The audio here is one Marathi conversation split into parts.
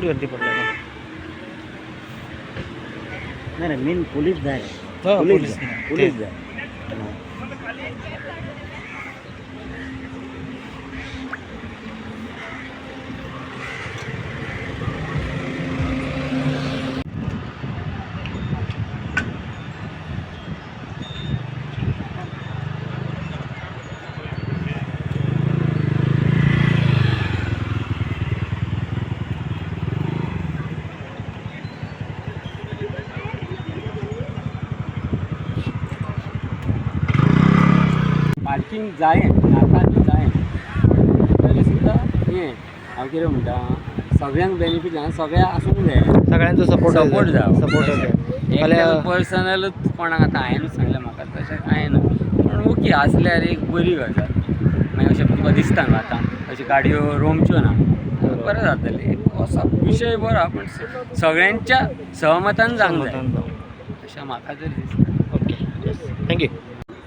सगळ्यात गर्दी पडल्या का नाही नाही मेन पोलीस जाय हो, पोलीस पोलीस जाय नाही. पोलीस ते- जाय पार्किंग जाय नाका जाय तरी सुद्दां हें हांव कितें म्हणटा सगळ्यांक बेनिफीट आहा सगळ्या आसूंक जाय सगळ्यांचा सपोर्ट Support जावं. सपोर्ट एकट्याक पर्सनलच कोणाक आतां हांवेंनूच सांगलें म्हाका तशें कांय ना पूण ओके आसल्यार एक बरी गजाल. मागीर अशें तुका दिसता न्हू आतां. अशें गाडयो रोमच्यो ना. बरें जातलें. एक असो विशय बरो पूण सगळ्यांच्या सहमतान जावंक जाय अशें म्हाका तरी दिसता ओके थँक्यू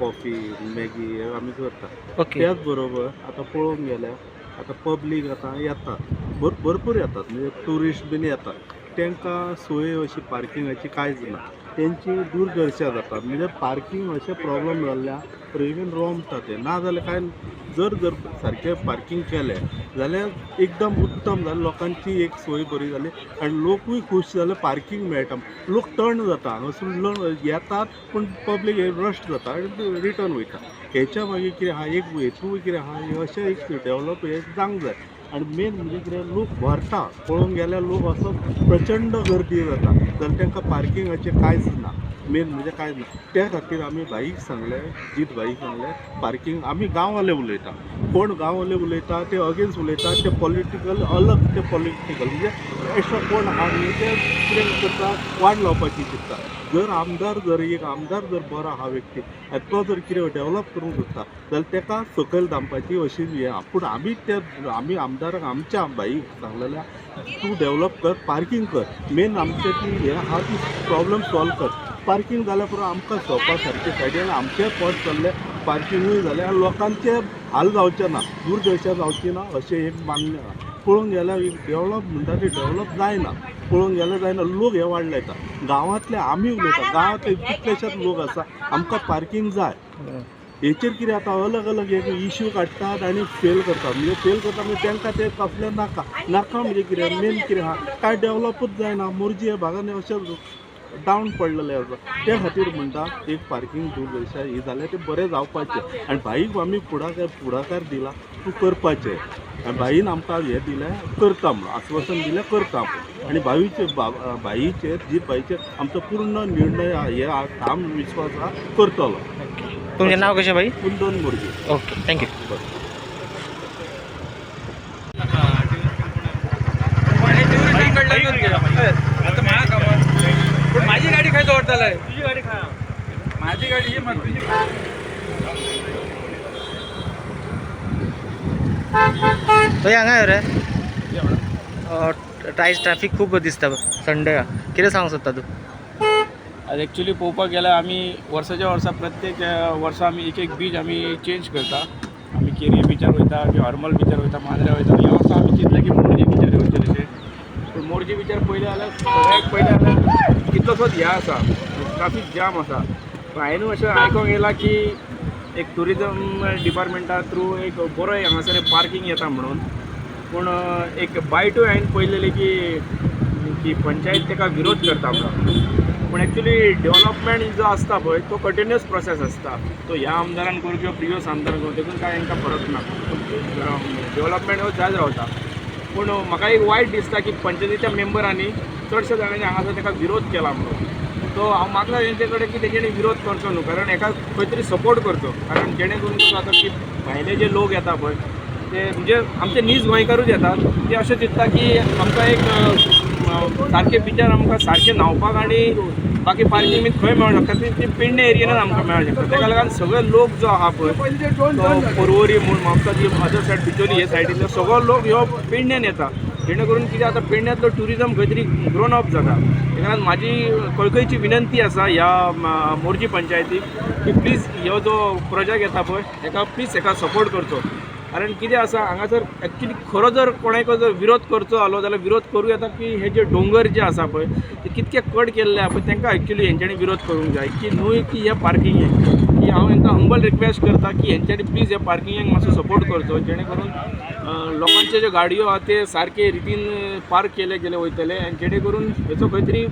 कॉफी मॅगी हे आमी करता. ओके. त्याच बरोबर आता पळोवंक गेल्यार आता पब्लीक आता येतात. भर भरपूर येतात. म्हणजे टुरिस्ट बीन येतात. तांकां सोय अशी पार्किंगाची कांयच ना तेंची दुर्दर्शा जाता म्हणजे पार्किंग अशें प्रॉब्लेम जाल्ल्या इवन रोमता ते ना जाल्यार कांय जर जर सारकें पार्किंग केलें जाल्यार एकदम उत्तम जालें लोकांची एक सोय बरी जाली आनी लोकूय खूश जाले पार्किंग मेळटा लोक टर्न जाता हांगासून येतात पूण पब्लीक रस्ट जाता आनी रिटर्न वयता हेच्या मागीर कितें आहा एक हेतू कितें आहा अशें एक डेवलप हे जावंक जाय आनी मेन म्हणजे कितें लोक भरता पळोवंक गेल्यार लोक असो प्रचंड गर्दी जाता जाल्यार तांकां पार्किंगाचें कांयच ना मेन म्हणजे काय ना त्या खातीर आमी भाईक सांगले जीत भाईक सांगले पार्किंग आमी गांववाले उलयता. कोण गांववाले उलयता ते अगेन्स्ट उलयता ते पॉलिटिकल अलग ते पॉलिटिकल म्हणजे एक्स्ट्रा कोण आहा न्ही ते कितें करता वाड लावपाची चिंतता जर आमदार जर एक आमदार जर बरो आहा व्यक्ती आनी तो जर कितें डेव्हलप करूंक सोदता जाल्यार तेका सकयल दामपाची अशी हें आहा. पूण आमी ते आमी आमदाराक आमच्या भाईक सांगलेल्या तूं डेव्हलप कर पार्किंग कर. मेन आमचे ती हें आहा ती प्रॉब्लम सॉल्व कर. पार्किंग जाल्या पुरो आमकां शॉपा सारके सायडीन आमचे पद चल्ले पार्किंगूय जालें आनी लोकांचे हाल जावचे ना दुर्दशा जावची ना अशें एक मान्य आहा. पळोवंक गेल्यार डेवलप म्हणटा ते डेवलप जायना पळोवंक गेल्यार जायना लोक हे वाडले येता गांवांतले आमी उलयता गांवांतले कितलेशेच लोक आसा आमकां पार्किंग जाय. हेचेर कितें आतां अलग अलग एक इश्यू काडटात आनी फेल करतात. म्हणजे फेल करता म्हणजे तांकां ते कसलें नाका. नाका म्हणजे कितें मेन कितें आहा कांय डेवलपूच जायना मोरजी ह्या भागांत अशें डावन पडलेले आसा त्या खातीर म्हणटा एक पार्किंग दुर्दशा ही जाल्यार तें बरें जावपाचें. आनी भाईक आमी फुडाकार फुडाकार दिला तूं करपाचें. आनी भाईन आमकां हें दिलें करता म्हणून आश्वासन दिलें करता म्हणून. आनी भाईचे बा- भाईचेर जीत भाईचेर आमचो पूर्ण निर्णय हे ठाम विश्वास आहा करतलो. तुमचें नाव कशें भाई? कुंदन मोरजी ओके थँक्यू माझी दवरतले तुझी गाडी खा. माझी गाडी ये मग तुझी तो हांगा रे. टायज ट्रॅफिक खूब दिसता संडे कितें सांगूंक सोदता तूं? आज ॲक्च्युली पळोवपाक गेल्यार आमी वर्साच्या वर्सा प्रत्येक वर्सा आमी एक एक बीच आमी चेंज करता. आमी केरी बिचार वयता किंवा हरमल बिचार वयता मांद्रे वयता ह्या वर्सा आमी चिंतलें की मोरजी बिचार येवचें तशें पूण मोरजी बिचार पयलें जाल्यार सगळ्याक पयलें जाल्यार कितलोसोच ह्या आसा. ट्राफीक जाम आसा. पूण हांवें अशें आयकोंक येयलां की एक ट्युरिजम डिपार्टमेंटा थ्रू एक बरो हांगासर पार्किंग येता म्हणून. पूण एक बायटूय हांवें पळयलेली की की पंचायत ताका विरोध करता म्हणून. पूण एक्चुली डेव्हलपमेंट जो आसता पळय तो कंटिन्युअस प्रोसेस आसता. तो ह्या आमदारान करूं किंवा प्रिवियस आमदारान करूं देखून कांय तांकां फरक ना. डेव्हलपमेंट हो जायत रावता. पूण म्हाका एक वायट दिसता की पंचायतीच्या मेंबरांनी चडशे जाणांनी हांगासर ताका विरोध केला म्हणून. तो हांव मागला तेंचे कडेन की तेजेणी विरोध करचो न्हू कारण एका खंय तरी सपोर्ट करचो कारण जेणे करून कसो जाता की भायले जे लोक येता पळय ते म्हणजे आमचे नीज गोंयकारूच येतात. ते अशें चिंतता की आमकां एक अ, सारके बिचार आमकां सारकें न्हांवपाक आनी बाकी पार्किंग बीन खंय मेळूंक शकता. ती पेडणे एरियेनच आमकां मेळूंक शकता. ताका लागून सगळे लोक जो आहा पळय तो पर्वरी म्हूण म्हापसा जी अदर सायड बिचोली हे सायडीतलो सगळो लोक ह्यो पेडण्यान येता. जेणे करून कितें आतां पेडण्यांतलो ट्युरिजम खंय तरी ग्रोन अप जाता. ताका लागून म्हाजी कळकळीची विनंती आसा ह्या मोरजी पंचायतीक की प्लीज ह्यो जो प्रोजेक्ट येता पळय हेका प्लीज हेका सपोर्ट करचो. कारण कितें आसा हांगासर एक्चुली खरो जर कोणाक जर विरोध करचो आलो जाल्यार विरोध करूं येता की हे जे डोंगर जे आसा पळय ते कितके कट केल्ले आसा पळय तांकां एक्चुली हेंच्यांनी विरोध करूंक जाय की न्हय की हे पार्किंगेक की हांव हांकां हंबल रिक्वेस्ट करता की हेंच्यांनी प्लीज हे पार्किंगेक मातसो सपोर्ट करचो जेणे करून लोकांचे ज्यो गाडयो आहा ते सारके रितीन पार्क केले गेले वयतले आनी जेणे करून हेचो खंय तरी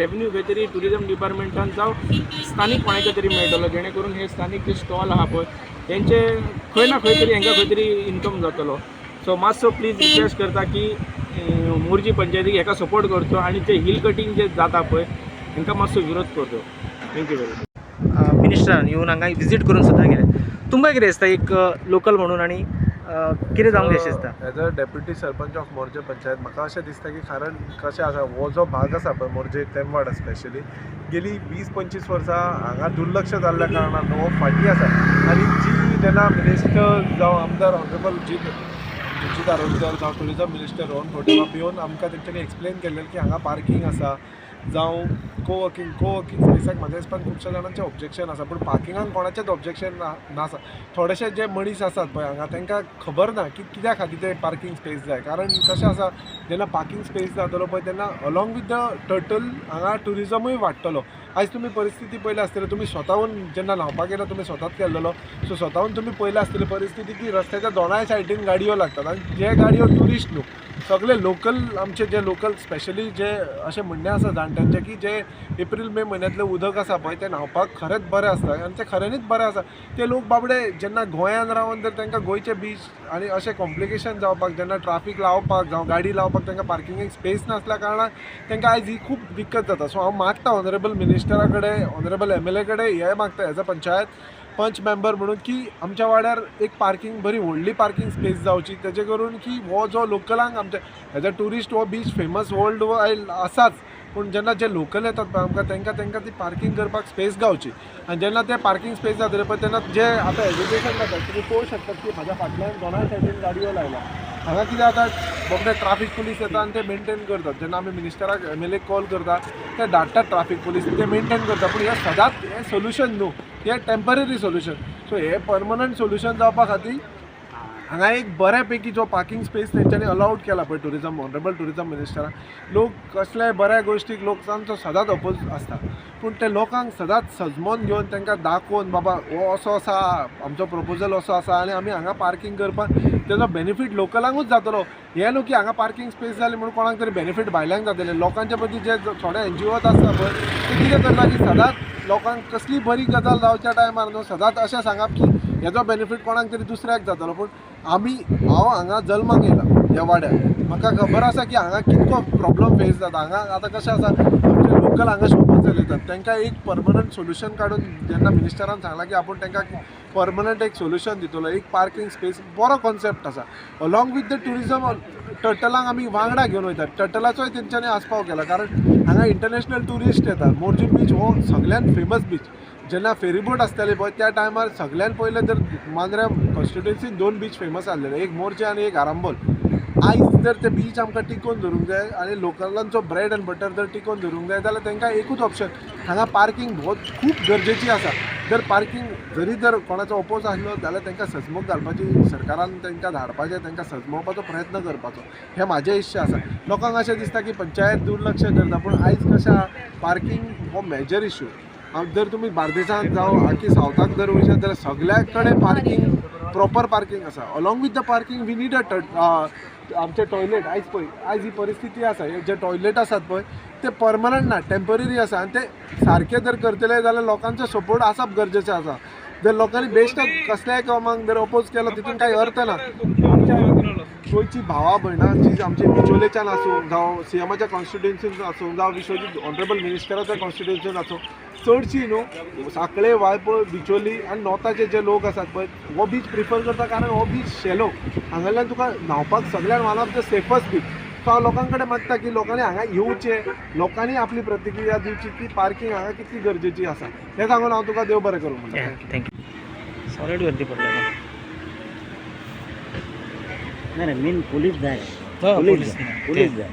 रेवन्यू खंय तरी ट्युरिजम डिपार्टमेंटान जावं स्थानीक कोणाक तरी मेळटलो जेणे करून हे स्थानीक जे स्टॉल आहा पळय तेंचे खंय ना खंय तरी हांकां खंय तरी इन्कम जातलो. सो मातसो प्लीज रिक्वेस्ट करता की मोरजी पंचायतीक हेका सपोर्ट करचो आनी ते हिल कटींग जे जाता पळय तांकां मातसो विरोध करचो. थँक्यू वेरी मच मिनिस्टरान येवन हांगा विजीट करून सुद्दां गेले. तुमकां कितें दिसता एक लोकल म्हणून आनी कितें जावंक जाय अशें दिसता as a deputy sarpanch of Morjim panchayat. म्हाका अशें दिसता की कारण कशें आसा हो जो भाग आसा पळय मोर्जे तेमवाड स्पेशली गेली वीस पंचवीस वर्सां हांगा दुर्लक्ष जाल्ल्या कारणान हो फाटी आसा आनी जी जेन्ना मिनिस्टर जावं आमदार ऑनरेबल जी जी दारोडकर जावं टुरिजम मिनिस्टर रोहन फोटेवाप येवन आमकां तेंच्यांनी एक्सप्लेन केल्लें की हांगा पार्किंग आसा जावं को वर्किंग को स्पेसाक म्हाज्या हिसपान खुबश्या जाणांचें ऑब्जेक्शन आसा पूण पार्किंगाक कोणाचेंच ऑब्जेक्शन ना नासा थोडेशे जे मनीस आसात पळय हांगा तांकां खबर ना की कित्या खातीर ते पार्किंग स्पेस जाय कारण कशें आसा जेन्ना पार्किंग स्पेस जातलो पळय तेन्ना अलॉंग वीथ द टर्टल हांगा ट्युरिजमूय वाडटलो आयज तुमी परिस्थिती पयली आसतली तुमी स्वताहून जेन्ना न्हांवपाक गेला तुमी स्वताच केल्लो. सो स्वताहून तुमी पयली आसतली परिस्थिती की रस्त्याच्या दोनाय सायडीन गाडयो लागतात. आनी जे गाडयो ट्युरिस्ट न्हू सगळे लोकल आमचे जे लोकल स्पेशली जे अशें म्हणणें आसा जाणट्यांचें की जे एप्रील मे म्हयन्यांतलें उदक आसा पळय तें न्हांवपाक खरेंच बरें आसता आनी तें खऱ्यांनीच बरें आसा ते लोक बाबडे जेन्ना गोंयांत रावन जर तांकां गोंयचे बीच आनी अशें कॉम्प्लिकेशन जावपाक जेन्ना ट्राफीक लावपाक जावं गाडी लावपाक तांकां पार्किंगेक स्पेस नासल्या कारणान तांकां आयज ही खूब दिक्कत जाता. सो हांव मागता ऑनरेबल मिनिस्टरा कडेन ऑनरेबल एम एल ए कडेन हें मागता एज अ पंचायत. पंच मेंबर म्हणून की आमच्या वाड्यार एक पार्किंग बरी व्हडली पार्किंग स्पेस जावची तेजे करून की हो जो लोकलांक आमच्या एज अ ट्युरिस्ट हो बीच फेमस वर्ल्ड वायड आसाच पूण जेन्ना जे लोकल येतात पळय आमकां तांकां तांकां ती पार्किंग करपाक स्पेस गावची. आनी जेन्ना ते पार्किंग स्पेस जातले पळय तेन्ना जे आतां एज्युकेशन जाता तुमी पळोवंक शकतात की म्हाज्या फाटल्यान दोनाय सायडीन गाडयो लायला हांगा कितें जाता बाबडे ट्राफीक पुलीस येता आनी ते मेंटेन करतात. जेन्ना आमी मिनिस्टराक एम एल ए कॉल करता ते धाडटात ट्राफीक पुलीस ते मेंटेन करता पूण हे सदांच हें सोल्युशन न्हू. हे टेंपररी सोल्युशन सो हे पर्मनंट सोल्युशन जावपा खातीर हांगा एक बऱ्यापैकी जो पार्किंग स्पेस तेंच्यांनी अलाउड केला पळय टुरिजम ऑनरेबल टुरिजम मिनिस्टरान लोक कसल्याय बऱ्या गोश्टीक लोक तांचो सदांच अपोज आसता पूण ते लोकांक सदांच सजमोन घेवन तांकां दाखोवन बाबा हो असो आसा आमचो प्रपोजल असो आसा आनी आमी हांगा पार्किंग करपाक तेजो बेनिफीट लोकलांकूच जातलो. हें न्हू की हांगा पार्किंग स्पेस जाली म्हणून कोणाक तरी बेनिफीट भायल्यांक जातले. लोकांच्या मदीं जे थोडे एन जी ओज आसता पळय ते कितें करता की सदांच लोकांक कसली बरी गजाल जावच्या टायमार न्हू सदांच अशें सांगप की हेजो बेनिफीट कोणाक तरी दुसऱ्याक जातलो. पूण आमी हांव हांगा जल्माक येयला ह्या वाड्यार म्हाका खबर आसा की हांगा कितको प्रॉब्लम फेस जाता. हांगा आतां कशें आसा आमचे लोकल हांगा शॉपां चलयतात तांकां एक परमनंट सोल्युशन काडून जेन्ना मिनिस्टरान सांगलां की आपूण तांकां परमनंट एक सोल्युशन दितलो एक पार्किंग स्पेस बरो कॉन्सेप्ट आसा. अलॉंग वीथ द ट्युरिजम टर्टलांक आमी वांगडा घेवन वयतात. टर्टलाचोय तेंच्यांनी आस्पाव केला कारण हांगा इंटरनॅशनल ट्युरिस्ट येतात. मोर्जीम बीच हो सगळ्यांत फेमस बीच जेन्ना फेरीबोट आसताली पळय त्या टायमार सगळ्यान पयलें जर मांद्र्या कॉन्स्टिट्युन्सीन दोन बीच फेमस आसलेले एक मोर्चे आनी एक आरांबोल आयज जर ते बीच आमकां टिकोवन दवरूंक जाय आनी लोकलांचो ब्रेड एंड बटर जर टिकोवन दवरूंक जाय जाल्यार तांकां एकूच ऑप्शन हांगा पार्किंग बहुत खूब गरजेची आसा. जर पार्किंग जरी जर कोणाचो ओपोज आसलो जाल्यार तांकां सजमूक घालपाची सरकारान तांकां धाडपाचें तांकां सजमोवपाचो प्रयत्न करपाचो. हें म्हाजें इश्य आसा. लोकांक अशें दिसता की पंचायत दुर्लक्ष करता पूण आयज कशें आहा पार्किंग हो मेजर इश्यू जर तुमी बार्देशांत जावं आखी सावथाक जर वयशात जाल्यार सगल्या कडेन पार्किंग प्रॉपर पार्किंग आसा along with the parking we need a आमचे टॉयलेट आयज पळय आयज ही परिस्थिती आसा. हे जे टॉयलेट आसात पळय ते परमनंट ना टेंपररी आसा. आनी ते सारके जर करतले जाल्यार लोकांचो सपोर्ट आसप गरजेचें आसा. जर लोकांनी बेश्ट कसल्याय कामाक जर अपोज केलो तितून कांय अर्थ ना आमच्या गोंयची भावा भयणां जी आमची बिचोलेच्यान आसूं जावं सी एमाच्या कॉन्स्टिट्युन्सीन आसूं जावं विश्वजीत ऑनरेबल मिनिस्टराच्या कॉन्स्टिट्युएन्सीन आसूं चडशीं न्हू साकळे वाळपय बिचोली आनी नॉर्थाचे जे लोक आसात पळय हो बीच प्रिफर करता कारण हो बीच शेलो हांगाल्यान तुका न्हांवपाक सगळ्यान one of the safest beach so हांव लोकां कडेन मागता की लोकांनी हांगा येवचें लोकांनी आपली प्रतिक्रिया दिवची की पार्किंग हांगा कितली गरजेची आसा. हें सांगून हांव तुका देव बरें करूं म्हणटा थँक्यू सॉलिड गर्दी नाही नाही मेन पोलीस जाय. पोलीस जाय